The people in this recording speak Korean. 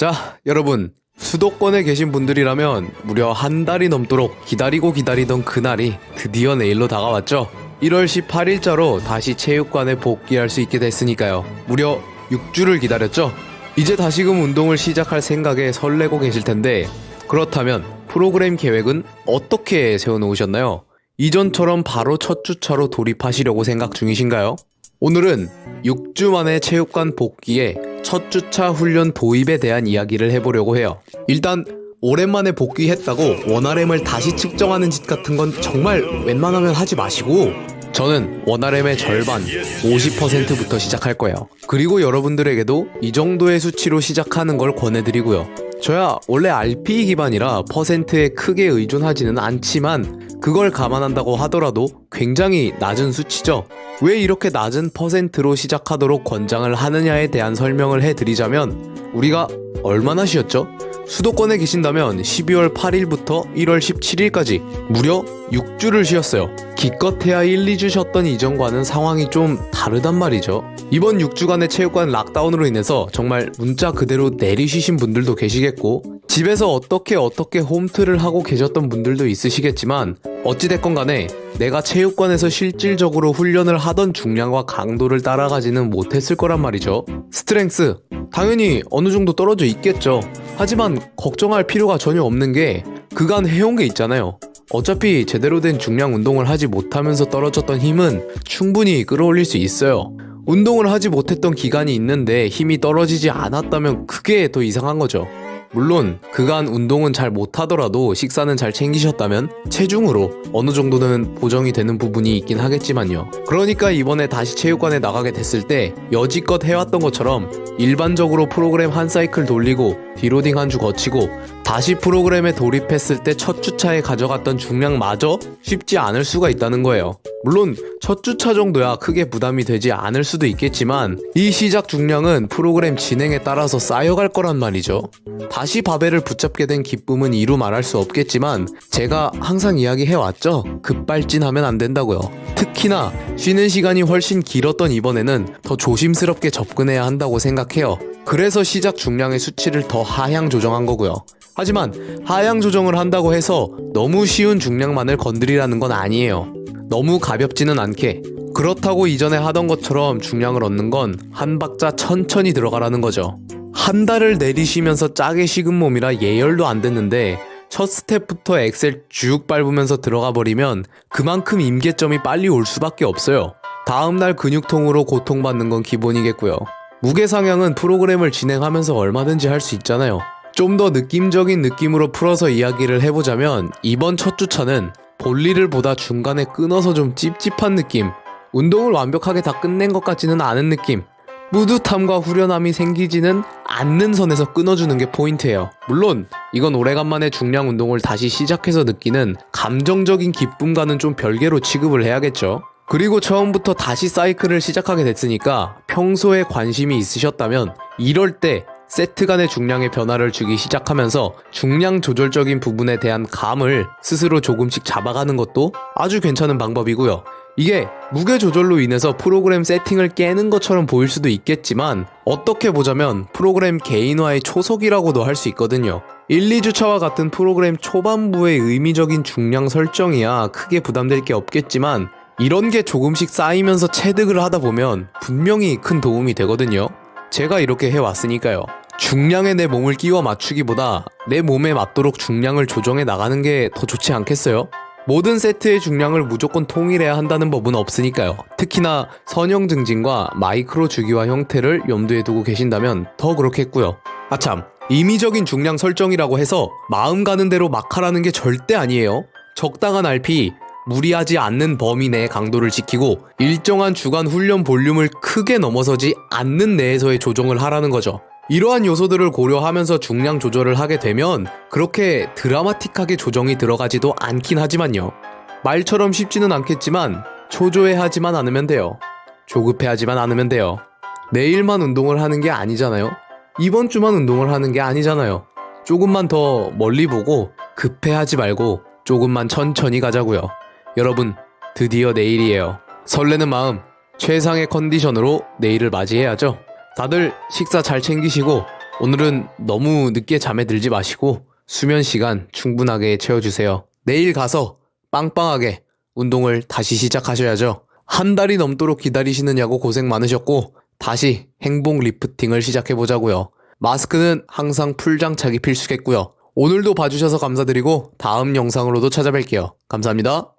자, 여러분. 수도권에 계신 분들이라면 무려 한 달이 넘도록 기다리고 기다리던 그날이 드디어 내일로 다가왔죠. 1월 18일자로 다시 체육관에 복귀할 수 있게 됐으니까요. 무려 6주를 기다렸죠. 이제 다시금 운동을 시작할 생각에 설레고 계실 텐데 그렇다면 프로그램 계획은 어떻게 세워놓으셨나요? 이전처럼 바로 첫 주차로 돌입하시려고 생각 중이신가요? 오늘은 6주 만에 체육관 복귀에 첫 주차 훈련 도입에 대한 이야기를 해보려고 해요. 일단 오랜만에 복귀했다고 원RM을 다시 측정하는 짓 같은 건 정말 웬만하면 하지 마시고 저는 원RM의 절반 50%부터 시작할 거예요. 그리고 여러분들에게도 이 정도의 수치로 시작하는 걸 권해드리고요. 저야 원래 RPE 기반이라 퍼센트에 크게 의존하지는 않지만 그걸 감안한다고 하더라도 굉장히 낮은 수치죠. 왜 이렇게 낮은 퍼센트로 시작하도록 권장을 하느냐에 대한 설명을 해드리자면 우리가 얼마나 쉬었죠? 수도권에 계신다면 12월 8일부터 1월 17일까지 무려 6주를 쉬었어요. 기껏해야 1, 2주 쉬었던 이전과는 상황이 좀 다르단 말이죠. 이번 6주간의 체육관 락다운으로 인해서 정말 문자 그대로 내리쉬신 분들도 계시겠고 집에서 어떻게 어떻게 홈트를 하고 계셨던 분들도 있으시겠지만 어찌됐건 간에 내가 체육관에서 실질적으로 훈련을 하던 중량과 강도를 따라가지는 못했을 거란 말이죠. 스트렝스 당연히 어느 정도 떨어져 있겠죠. 하지만 걱정할 필요가 전혀 없는 게 그간 해온 게 있잖아요. 어차피 제대로 된 중량 운동을 하지 못하면서 떨어졌던 힘은 충분히 끌어올릴 수 있어요. 운동을 하지 못했던 기간이 있는데 힘이 떨어지지 않았다면 그게 더 이상한 거죠. 물론 그간 운동은 잘 못하더라도 식사는 잘 챙기셨다면 체중으로 어느 정도는 보정이 되는 부분이 있긴 하겠지만요. 그러니까 이번에 다시 체육관에 나가게 됐을 때 여지껏 해왔던 것처럼 일반적으로 프로그램 한 사이클 돌리고 디로딩 한 주 거치고 다시 프로그램에 돌입했을 때 첫 주차에 가져갔던 중량마저 쉽지 않을 수가 있다는 거예요. 물론 첫 주차 정도야 크게 부담이 되지 않을 수도 있겠지만 이 시작 중량은 프로그램 진행에 따라서 쌓여갈 거란 말이죠. 다시 바벨을 붙잡게 된 기쁨은 이루 말할 수 없겠지만 제가 항상 이야기해왔죠. 급발진하면 안 된다고요. 특히나 쉬는 시간이 훨씬 길었던 이번에는 더 조심스럽게 접근해야 한다고 생각해요. 그래서 시작 중량의 수치를 더 하향 조정한 거고요. 하지만 하향 조정을 한다고 해서 너무 쉬운 중량만을 건드리라는 건 아니에요. 너무 가볍지는 않게 그렇다고 이전에 하던 것처럼 중량을 얻는 건 한 박자 천천히 들어가라는 거죠. 한 달을 내리쉬면서 짜게 식은 몸이라 예열도 안 됐는데 첫 스텝부터 엑셀 쭉 밟으면서 들어가 버리면 그만큼 임계점이 빨리 올 수밖에 없어요. 다음날 근육통으로 고통받는 건 기본이겠고요. 무게 상향은 프로그램을 진행하면서 얼마든지 할 수 있잖아요. 좀 더 느낌적인 느낌으로 풀어서 이야기를 해보자면 이번 첫 주차는 볼일을 보다 중간에 끊어서 좀 찝찝한 느낌. 운동을 완벽하게 다 끝낸 것 같지는 않은 느낌. 뿌듯함과 후련함이 생기지는 않는 선에서 끊어주는 게 포인트예요. 물론 이건 오래간만에 중량 운동을 다시 시작해서 느끼는 감정적인 기쁨과는 좀 별개로 취급을 해야겠죠. 그리고 처음부터 다시 사이클을 시작하게 됐으니까 평소에 관심이 있으셨다면 이럴 때 세트 간의 중량의 변화를 주기 시작하면서 중량 조절적인 부분에 대한 감을 스스로 조금씩 잡아가는 것도 아주 괜찮은 방법이고요. 이게 무게 조절로 인해서 프로그램 세팅을 깨는 것처럼 보일 수도 있겠지만 어떻게 보자면 프로그램 개인화의 초석이라고도 할 수 있거든요. 1, 2주차와 같은 프로그램 초반부의 의미적인 중량 설정이야 크게 부담될 게 없겠지만 이런 게 조금씩 쌓이면서 체득을 하다 보면 분명히 큰 도움이 되거든요. 제가 이렇게 해왔으니까요. 중량에 내 몸을 끼워 맞추기보다 내 몸에 맞도록 중량을 조정해 나가는 게 더 좋지 않겠어요? 모든 세트의 중량을 무조건 통일해야 한다는 법은 없으니까요. 특히나 선형 증진과 마이크로 주기화 형태를 염두에 두고 계신다면 더 그렇겠고요. 아참, 임의적인 중량 설정이라고 해서 마음 가는 대로 막 하라는 게 절대 아니에요. 적당한 RP, 무리하지 않는 범위 내의 강도를 지키고 일정한 주간 훈련 볼륨을 크게 넘어서지 않는 내에서의 조정을 하라는 거죠. 이러한 요소들을 고려하면서 중량 조절을 하게 되면 그렇게 드라마틱하게 조정이 들어가지도 않긴 하지만요. 말처럼 쉽지는 않겠지만 초조해 하지만 않으면 돼요. 조급해 하지만 않으면 돼요. 내일만 운동을 하는 게 아니잖아요. 이번 주만 운동을 하는 게 아니잖아요. 조금만 더 멀리 보고 급해 하지 말고 조금만 천천히 가자고요. 여러분, 드디어 내일이에요. 설레는 마음, 최상의 컨디션으로 내일을 맞이해야죠. 다들 식사 잘 챙기시고 오늘은 너무 늦게 잠에 들지 마시고 수면 시간 충분하게 채워주세요. 내일 가서 빵빵하게 운동을 다시 시작하셔야죠. 한 달이 넘도록 기다리시느냐고 고생 많으셨고 다시 행복 리프팅을 시작해보자고요. 마스크는 항상 풀장착이 필수겠고요. 오늘도 봐주셔서 감사드리고 다음 영상으로도 찾아뵐게요. 감사합니다.